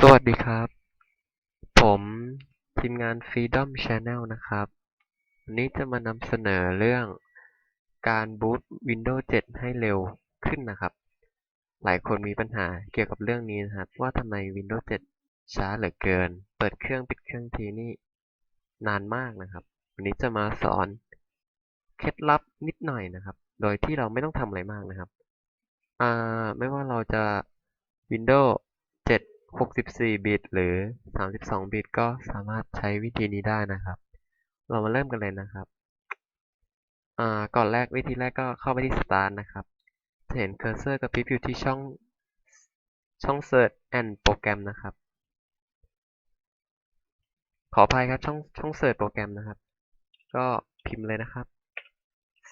สวัสดีครับ ผมทีมงาน Freedom Channel นะครับวันนี้จะมานำเสนอเรื่องการบูต Windows 7 ให้เร็วขึ้นนะครับ หลายคนมีปัญหาเกี่ยวกับเรื่องนี้นะครับ ว่าทำไม Windows 7 ช้าเหลือเกิน เปิดเครื่องปิดเครื่องทีนี่นานมากนะครับ วันนี้จะมาสอนเคล็ดลับนิดหน่อยนะครับ โดยที่เราไม่ต้องทำอะไรมากนะครับ ไม่ว่าเราจะ Windows 64 บิต หรือ 32 บิต ก็สามารถใช้วิธีนี้ได้นะครับ เรามาเริ่มกันเลยนะครับก่อนแรกวิธีแรกก็เข้าไปที่ Start นะครับ จะเห็นเคอร์เซอร์กระพริบอยู่ที่ช่องช่อง Search and Program นะครับ ขออภัยครับช่องช่อง Search โปรแกรมนะครับ ก็พิมพ์เลยนะครับ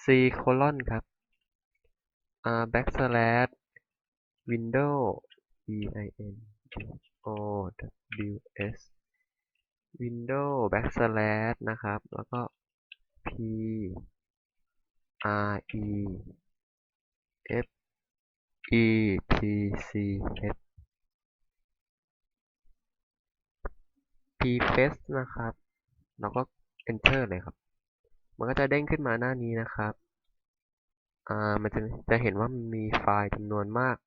c colon ครับ backslash windows v windows backslash นะครับ แล้วก็ p r e f e t c h pfest นะครับ แล้วก็ enter เลยครับ มันก็จะเด้งขึ้นมาหน้านี้นะครับ อ่า มันจะจะเห็นว่ามีไฟล์จำนวนมาก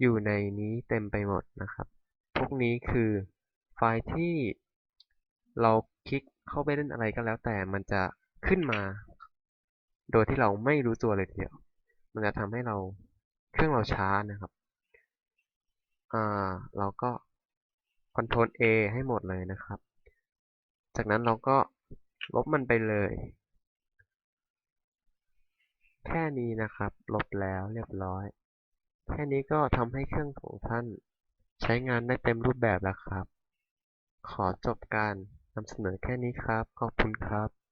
อยู่ในนี้เต็มไปหมดนะครับ พวกนี้คือ ไฟล์ที่เราคลิกเข้าไปเล่นอะไรก็แล้วแต่มันจะขึ้นมา โดยที่เราไม่รู้ตัวเลยทีเดียว มันจะทำให้เราเครื่องเราช้านะครับอ่าเราก็ Ctrl A ให้หมดเลยนะครับ จากนั้นเราก็ลบมันไปเลย แค่นี้นะครับ ลบแล้วเรียบร้อย แค่นี้ก็ทำให้เครื่องของท่านใช้งานได้เต็มรูปแบบแล้วครับ ขอจบการนำเสนอแค่นี้ครับ ขอบคุณครับ